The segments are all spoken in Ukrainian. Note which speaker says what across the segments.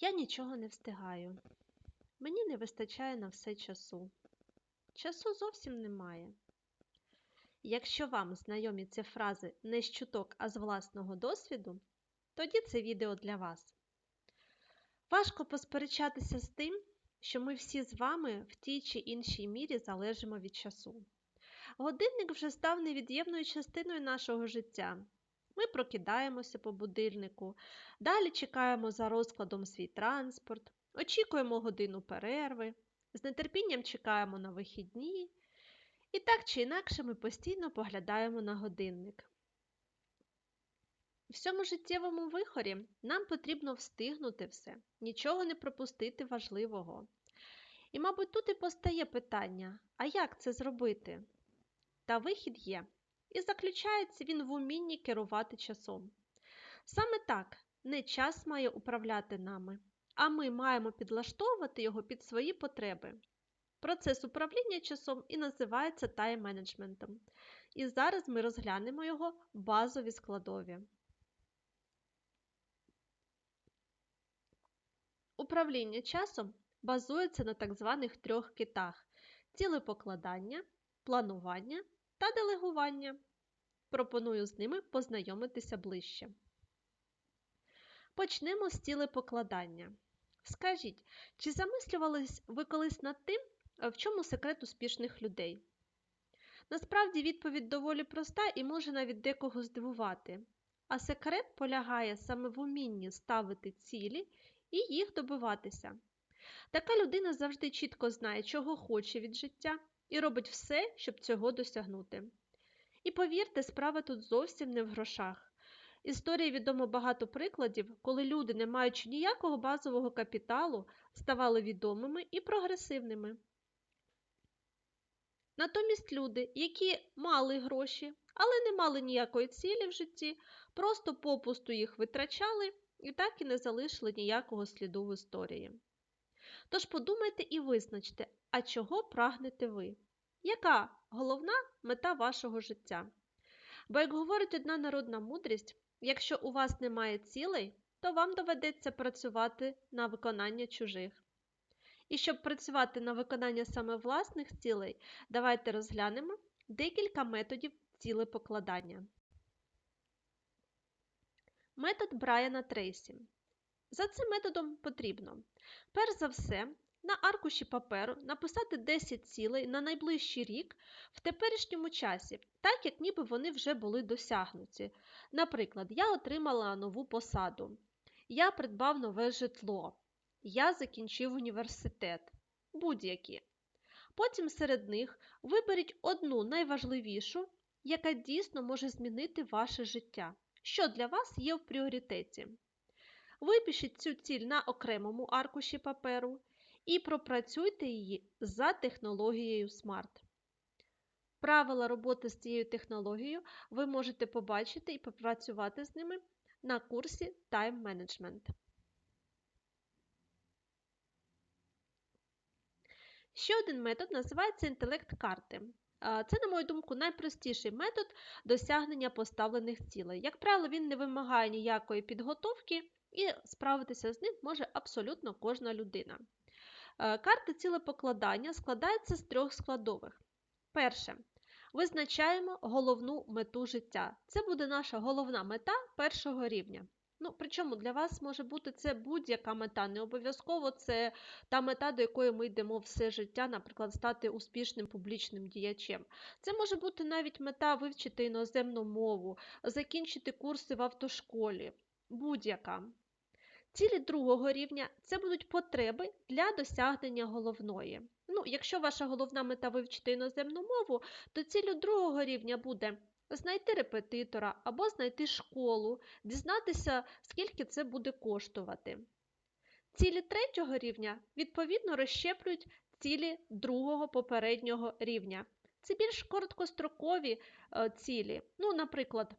Speaker 1: Я нічого не встигаю. Мені не вистачає на все часу. Часу зовсім немає. Якщо вам знайомі ці фрази не з чуток, а з власного досвіду, тоді це відео для вас. Важко посперечатися з тим, що ми всі з вами в тій чи іншій мірі залежимо від часу. Годинник вже став невід'ємною частиною нашого життя. Ми прокидаємося по будильнику, далі чекаємо за розкладом свій транспорт, очікуємо годину перерви, з нетерпінням чекаємо на вихідні. І так чи інакше ми постійно поглядаємо на годинник. В цьому життєвому вихорі нам потрібно встигнути все, нічого не пропустити важливого. І, мабуть, тут і постає питання: а як це зробити? Та вихід є, і заключається він в умінні керувати часом. Саме так, не час має управляти нами, а ми маємо підлаштовувати його під свої потреби. Процес управління часом і називається тайм-менеджментом. І зараз ми розглянемо його базові складові. Управління часом базується на так званих трьох китах цілепокладання, планування та делегування. Пропоную з ними познайомитися ближче. Почнемо з цілепокладання. Скажіть, чи замислювались ви колись над тим, в чому секрет успішних людей? Насправді відповідь доволі проста і може навіть декого здивувати. А секрет полягає саме в умінні ставити цілі і їх добиватися. Така людина завжди чітко знає, чого хоче від життя, і робить все, щоб цього досягнути. І повірте, справа тут зовсім не в грошах. Історії відомо багато прикладів, коли люди, не маючи ніякого базового капіталу, ставали відомими і прогресивними. Натомість люди, які мали гроші, але не мали ніякої цілі в житті, просто попусту їх витрачали і так і не залишили ніякого сліду в історії. Тож подумайте і визначте, а чого прагнете ви? Яка головна мета вашого життя? Бо, як говорить одна народна мудрість, якщо у вас немає цілей, то вам доведеться працювати на виконання чужих. І щоб працювати на виконання саме власних цілей, давайте розглянемо декілька методів цілепокладання. Метод Брайана Трейсі. За цим методом потрібно, перш за все, на аркуші паперу написати 10 цілей на найближчий рік в теперішньому часі, так як ніби вони вже були досягнуті. Наприклад, я отримала нову посаду, я придбав нове житло, я закінчив університет, будь-які. Потім серед них виберіть одну найважливішу, яка дійсно може змінити ваше життя, що для вас є в пріоритеті. Випишіть цю ціль на окремому аркуші паперу і пропрацюйте її за технологією SMART. Правила роботи з цією технологією ви можете побачити і попрацювати з ними на курсі Time Management. Ще один метод називається інтелект карти. Це, на мою думку, найпростіший метод досягнення поставлених цілей. Як правило, він не вимагає ніякої підготовки, і справитися з ним може абсолютно кожна людина. Карта цілепокладання складається з трьох складових. Перше. Визначаємо головну мету життя. Це буде наша головна мета першого рівня. Ну, Причому для вас може бути це будь-яка мета, не обов'язково це та мета, до якої ми йдемо все життя, наприклад, стати успішним публічним діячем. Це може бути навіть мета вивчити іноземну мову, закінчити курси в автошколі, будь-яка. Цілі другого рівня це будуть потреби для досягнення головної. Ну, Якщо ваша головна мета вивчити іноземну мову, то цілю другого рівня буде знайти репетитора або знайти школу, дізнатися, скільки це буде коштувати. Цілі третього рівня, відповідно, розщеплюють цілі другого попереднього рівня. Це більш короткострокові е, цілі. Ну, Наприклад,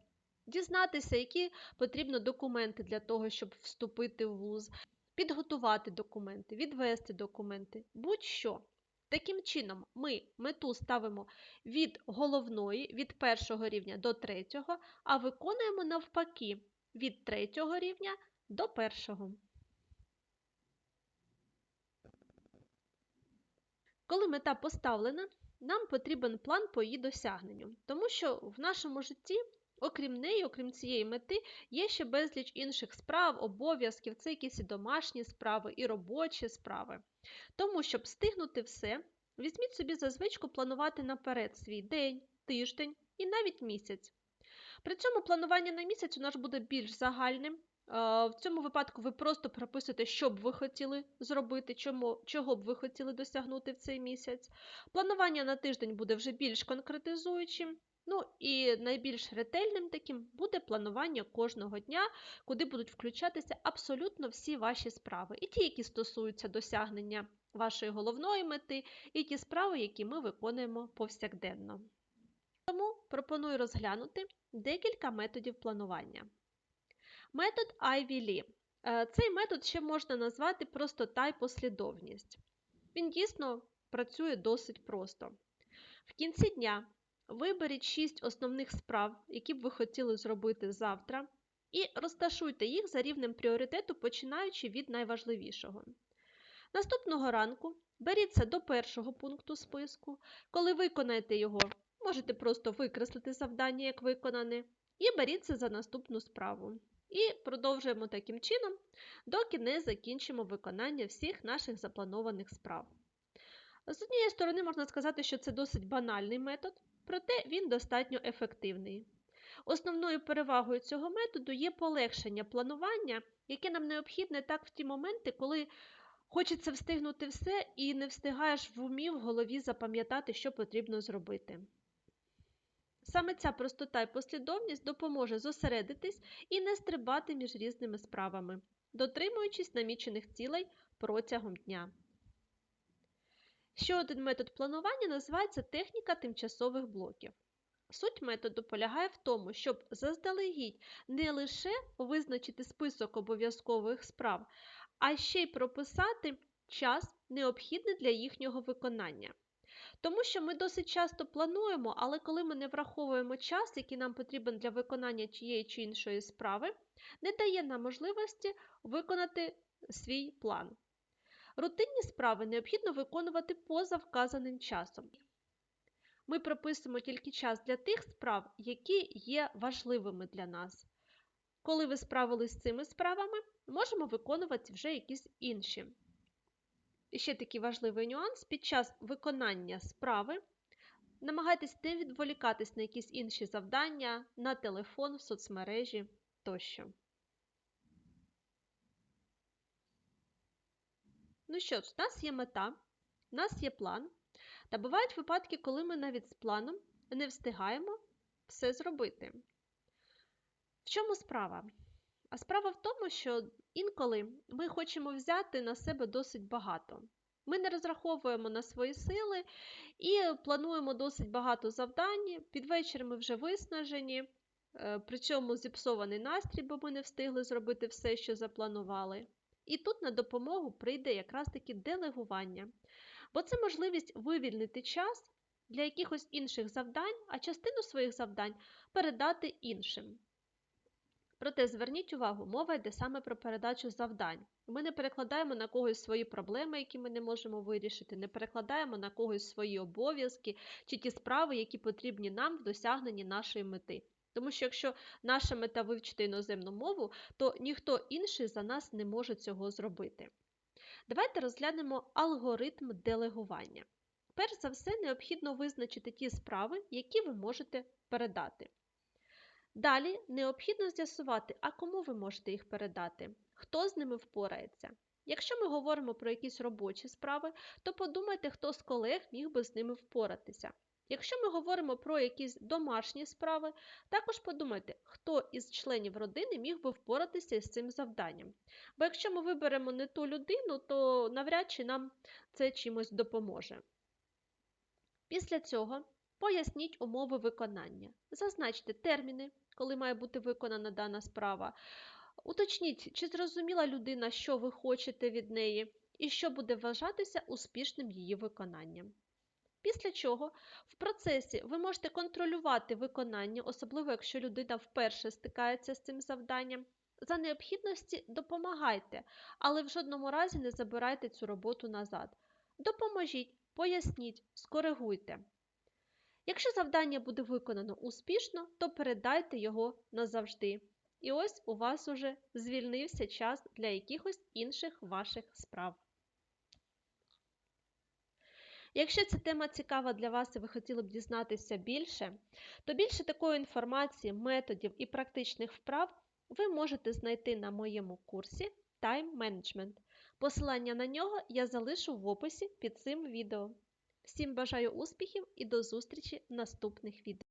Speaker 1: дізнатися, які потрібно документи для того, щоб вступити в вуз, підготувати документи, відвести документи, будь-що. Таким чином, ми мету ставимо від головної, від першого рівня до третього, а виконуємо навпаки від третього рівня до першого. Коли мета поставлена, нам потрібен план по її досягненню, тому що в нашому житті окрім неї, окрім цієї мети, є ще безліч інших справ, обов'язків, це якісь і домашні справи, і робочі справи. Тому, щоб встигнути все, візьміть собі за звичку планувати наперед свій день, тиждень і навіть місяць. При цьому планування на місяць у нас буде більш загальним. В цьому випадку ви просто прописуєте, що б ви хотіли зробити, чому, чого б ви хотіли досягнути в цей місяць. Планування на тиждень буде вже більш конкретизуючим. Ну і найбільш ретельним таким буде планування кожного дня, куди будуть включатися абсолютно всі ваші справи. І ті, які стосуються досягнення вашої головної мети, і ті справи, які ми виконуємо повсякденно. Тому пропоную розглянути декілька методів планування. Метод Ivy Lee. Е, цей метод ще можна назвати простота й послідовність. Він дійсно працює досить просто. В кінці дня виберіть 6 основних справ, які б ви хотіли зробити завтра, і розташуйте їх за рівнем пріоритету, починаючи від найважливішого. Наступного ранку беріться до першого пункту списку. Коли виконаєте його, можете просто викреслити завдання як виконане, і беріться за наступну справу. І продовжуємо таким чином, доки не закінчимо виконання всіх наших запланованих справ. З однієї сторони, можна сказати, що це досить банальний метод, проте він достатньо ефективний. Основною перевагою цього методу є полегшення планування, яке нам необхідне так в ті моменти, коли хочеться встигнути все і не встигаєш в умі в голові запам'ятати, що потрібно зробити. Саме ця простота і послідовність допоможе зосередитись і не стрибати між різними справами, дотримуючись намічених цілей протягом дня. Ще один метод планування називається техніка тимчасових блоків. Суть методу полягає в тому, щоб заздалегідь не лише визначити список обов'язкових справ, а ще й прописати час, необхідний для їхнього виконання. Тому що ми досить часто плануємо, але коли ми не враховуємо час, який нам потрібен для виконання тієї чи іншої справи, не дає нам можливості виконати свій план. Рутинні справи необхідно виконувати поза вказаним часом. Ми прописуємо тільки час для тих справ, які є важливими для нас. Коли ви справились з цими справами, можемо виконувати вже якісь інші. Ще такий важливий нюанс: під час виконання справи намагайтесь не відволікатись на якісь інші завдання, на телефон, в соцмережі тощо. Ну що ж, в нас є мета, в нас є план. Та бувають випадки, коли ми навіть з планом не встигаємо все зробити. В чому справа? А справа в тому, що інколи ми хочемо взяти на себе досить багато. Ми не розраховуємо на свої сили і плануємо досить багато завдань. Під вечір ми вже виснажені, е, причому зіпсований настрій, бо ми не встигли зробити все, що запланували. І тут на допомогу прийде якраз таки делегування. Бо це можливість вивільнити час для якихось інших завдань, а частину своїх завдань передати іншим. Проте зверніть увагу, мова йде саме про передачу завдань. Ми не перекладаємо на когось свої проблеми, які ми не можемо вирішити, не перекладаємо на когось свої обов'язки чи ті справи, які потрібні нам в досягненні нашої мети. Тому що якщо наша мета вивчити іноземну мову, то ніхто інший за нас не може цього зробити. Давайте розглянемо алгоритм делегування. Перш за все, необхідно визначити ті справи, які ви можете передати. Далі необхідно з'ясувати, а кому ви можете їх передати, хто з ними впорається. Якщо ми говоримо про якісь робочі справи, то подумайте, хто з колег міг би з ними впоратися. Якщо ми говоримо про якісь домашні справи, також подумайте, хто із членів родини міг би впоратися із цим завданням. Бо якщо ми виберемо не ту людину, то навряд чи нам це чимось допоможе. Після цього поясніть умови виконання. Зазначте терміни, коли має бути виконана дана справа. Уточніть, чи зрозуміла людина, що ви хочете від неї, і що буде вважатися успішним її виконанням. Після чого в процесі ви можете контролювати виконання, особливо якщо людина вперше стикається з цим завданням. За необхідності допомагайте, але в жодному разі не забирайте цю роботу назад. Допоможіть, поясніть, скоригуйте. Якщо завдання буде виконано успішно, то передайте його назавжди. І ось у вас уже звільнився час для якихось інших ваших справ. Якщо ця тема цікава для вас і ви хотіли б дізнатися більше, то більше такої інформації, методів і практичних вправ ви можете знайти на моєму курсі Time Management. Посилання на нього я залишу в описі під цим відео. Всім бажаю успіхів і до зустрічі в наступних відео.